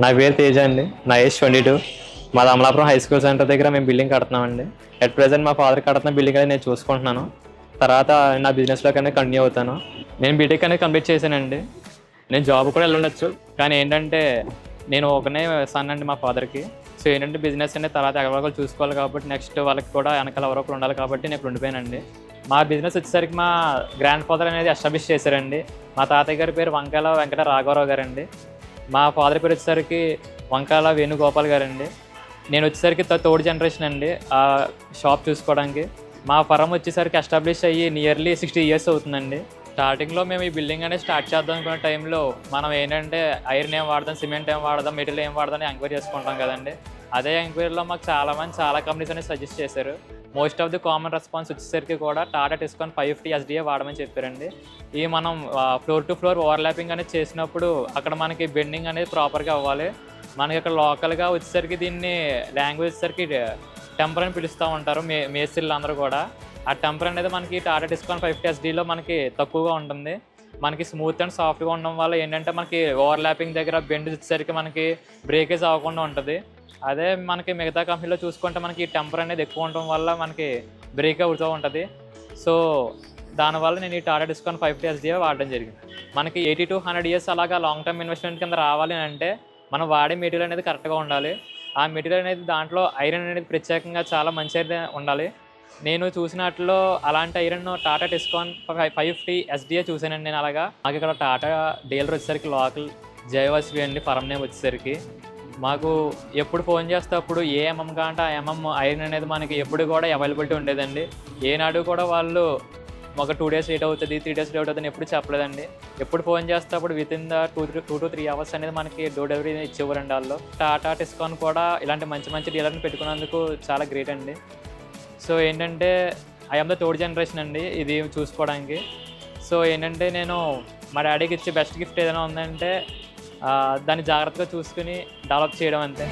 నా పేరు తేజ అండి. నా ఏజ్ ట్వంటీ టూ. మాది అమలాపురం హై స్కూల్ సెంటర్ దగ్గర మేము బిల్డింగ్ కడుతున్నామండి. అట్ ప్రెసెంట్ మా ఫాదర్ కడుతున్న బిల్డింగ్ అనేది నేను చూసుకుంటున్నాను. తర్వాత నా బిజినెస్లోకి అనేది కంటిన్యూ అవుతాను. నేను బీటెక్ అనేది కంప్లీట్ చేశానండి. నేను జాబ్ కూడా వెళ్ళుండొచ్చు. కానీ ఏంటంటే నేను ఒకనే సన్ అండి మా ఫాదర్కి సో ఏంటంటే బిజినెస్ అనేది తర్వాత ఎవరొకరు చూసుకోవాలి కాబట్టి నెక్స్ట్ వాళ్ళకి కూడా వెనకాల ఎవరో ఒకరు ఉండాలి కాబట్టి నేను ఉండిపోయానండి. మా బిజినెస్ వచ్చేసరికి మా గ్రాండ్ ఫాదర్ అనేది ఎస్టాబ్లిష్ చేశారండి. మా తాతయ్య గారి పేరు వంకాల వెంకట రాఘవరావు గారండి. మా ఫాదర్ పేరు వచ్చేసరికి వంకాల వేణుగోపాల్ గారండి. నేను వచ్చేసరికి థర్డ్ జనరేషన్ అండి. ఆ షాప్ చూసుకోవడానికి. మా ఫరం వచ్చేసరికి ఎస్టాబ్లిష్ అయ్యి నియర్లీ సిక్స్టీ ఇయర్స్ అవుతుందండి. స్టార్టింగ్లో మేము ఈ బిల్డింగ్ అనేది స్టార్ట్ చేద్దాం అనుకున్న టైంలో మనం ఏంటంటే ఐరన్ ఏం వాడదాం సిమెంట్ ఏం వాడదాం మెటీరియల్ ఏం వాడదాం అని ఎంక్వైరీ చేసుకుంటాం కదండి. అదే ఎంక్వైరీలో మాకు చాలామంది చాలా కంపెనీస్ అనేది సజెస్ట్ చేశారు. Most of the common response వచ్చేసరికి కూడా Tata Tiscon five fifty SDA వాడమని చెప్పారండి. ఈ మనం ఫ్లోర్ టు ఫ్లోర్ ఓవర్లాపింగ్ అనేది చేసినప్పుడు అక్కడ మనకి బెండింగ్ అనేది ప్రాపర్గా అవ్వాలి. మనకి ఇక్కడ లోకల్గా వచ్చేసరికి దీన్ని లాంగ్వేజ్ వచ్చేసరికి టెంపర్ అని పిలుస్తూ ఉంటారు మే మేస్త్రీలు అందరూ కూడా. ఆ టెంపర్ అనేది మనకి టాటా డిస్కౌంట్ ఫైవ్ ఫిఫ్టీ ఎస్డీలో మనకి తక్కువగా ఉంటుంది. మనకి స్మూత్ అండ్ సాఫ్ట్గా ఉండడం వల్ల ఏంటంటే మనకి ఓవర్లాపింగ్ దగ్గర బెండ్ వచ్చేసరికి మనకి బ్రేకేజ్ అవ్వకుండా ఉంటుంది. అదే మనకి మిగతా కంపెనీలో చూసుకుంటే మనకి టెంపర్ అనేది ఎక్కువ ఉండటం వల్ల మనకి బ్రేక్ అవుతూ ఉంటుంది. సో దానివల్ల నేను ఈ Tata Tiscon five T SDA వాడడం జరిగింది. మనకి ఎయిటీ టు హండ్రెడ్ ఇయర్స్ అలాగా లాంగ్ టర్మ్ ఇన్వెస్ట్మెంట్ కింద రావాలి అని అంటే మనం వాడే మెటీరియల్ అనేది కరెక్ట్గా ఉండాలి. ఆ మెటీరియల్ అనేది దాంట్లో ఐరన్ అనేది ప్రత్యేకంగా చాలా మంచిగా ఉండాలి. నేను చూసినట్లో అలాంటి iron Tata Tiscon five fifty SDA చూసానండి నేను అలాగా. మాకు ఇక్కడ టాటా డీలర్ వచ్చేసరికి లోకల్ జయవాసి అండి ఫరం నేమ్ వచ్చేసరికి. మాకు ఎప్పుడు ఫోన్ చేస్తే అప్పుడు ఏ ఎంఎం కాంటే ఆ ఎంఎం ఐరన్ అనేది మనకి ఎప్పుడు కూడా అవైలబిలిటీ ఉండేదండి. ఏనాడు కూడా వాళ్ళు ఒక టూ డేస్ లేట్ అవుతుంది త్రీ డేస్ లేట్ అవుతుంది ఎప్పుడు చెప్పలేదండి. ఎప్పుడు ఫోన్ చేస్తే అప్పుడు within the two three two to three hours అనేది మనకి డోర్ డెలివరీ ఇచ్చేవారండి వాళ్ళు. టాటా టిస్కాన్ కూడా ఇలాంటి మంచి మంచి డీలర్ని పెట్టుకున్నందుకు చాలా గ్రేట్ అండి. సో ఏంటంటే ఐఎమ్ ద థర్డ్ జనరేషన్ అండి ఇది చూసుకోవడానికి. సో ఏంటంటే నేను మా డాడీకి ఇచ్చే బెస్ట్ గిఫ్ట్ ఏదైనా ఉందంటే దాన్ని జాగ్రత్తగా చూసుకుని డెవలప్ చేయడం అంతే.